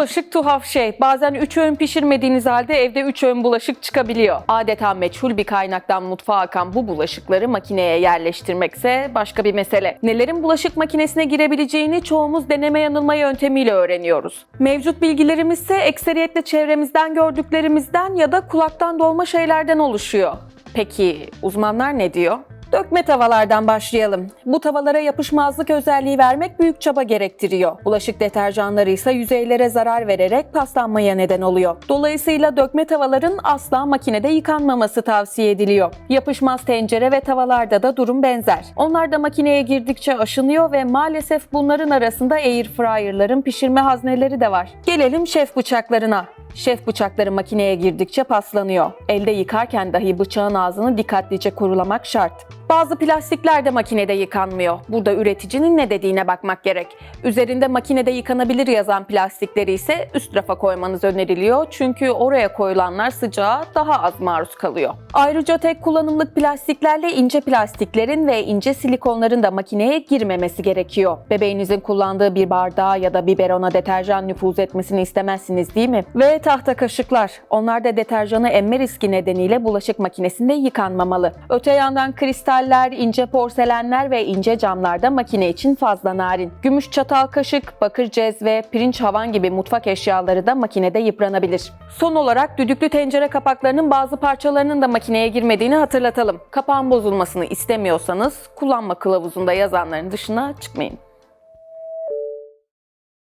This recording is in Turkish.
Bulaşık tuhaf şey. Bazen 3 öğün pişirmediğiniz halde evde 3 öğün bulaşık çıkabiliyor. Adeta meçhul bir kaynaktan mutfağa akan bu bulaşıkları makineye yerleştirmekse başka bir mesele. Nelerin bulaşık makinesine girebileceğini çoğumuz deneme yanılma yöntemiyle öğreniyoruz. Mevcut bilgilerimiz ise ekseriyetle çevremizden gördüklerimizden ya da kulaktan dolma şeylerden oluşuyor. Peki uzmanlar ne diyor? Dökme tavalardan başlayalım. Bu tavalara yapışmazlık özelliği vermek büyük çaba gerektiriyor. Bulaşık deterjanları ise yüzeylere zarar vererek paslanmaya neden oluyor. Dolayısıyla dökme tavaların asla makinede yıkanmaması tavsiye ediliyor. Yapışmaz tencere ve tavallarda da durum benzer. Onlar da makineye girdikçe aşınıyor ve maalesef bunların arasında air fryer'ların pişirme hazneleri de var. Gelelim şef bıçaklarına. Şef bıçakları makineye girdikçe paslanıyor. Elde yıkarken dahi bıçağın ağzını dikkatlice kurulamak şart. Bazı plastikler de makinede yıkanmıyor. Burada üreticinin ne dediğine bakmak gerek. Üzerinde makinede yıkanabilir yazan plastikleri ise üst rafa koymanız öneriliyor. Çünkü oraya koyulanlar sıcağa daha az maruz kalıyor. Ayrıca tek kullanımlık plastiklerle ince plastiklerin ve ince silikonların da makineye girmemesi gerekiyor. Bebeğinizin kullandığı bir bardağa ya da biberona deterjan nüfuz etmesini istemezsiniz değil mi? Ve tahta kaşıklar. Onlar da deterjanı emme riski nedeniyle bulaşık makinesinde yıkanmamalı. Öte yandan kristaller, ince porselenler ve ince camlar da makine için fazla narin. Gümüş çatal kaşık, bakır cez ve pirinç havan gibi mutfak eşyaları da makinede yıpranabilir. Son olarak düdüklü tencere kapaklarının bazı parçalarının da makineye girmediğini hatırlatalım. Kapağın bozulmasını istemiyorsanız kullanma kılavuzunda yazanların dışına çıkmayın.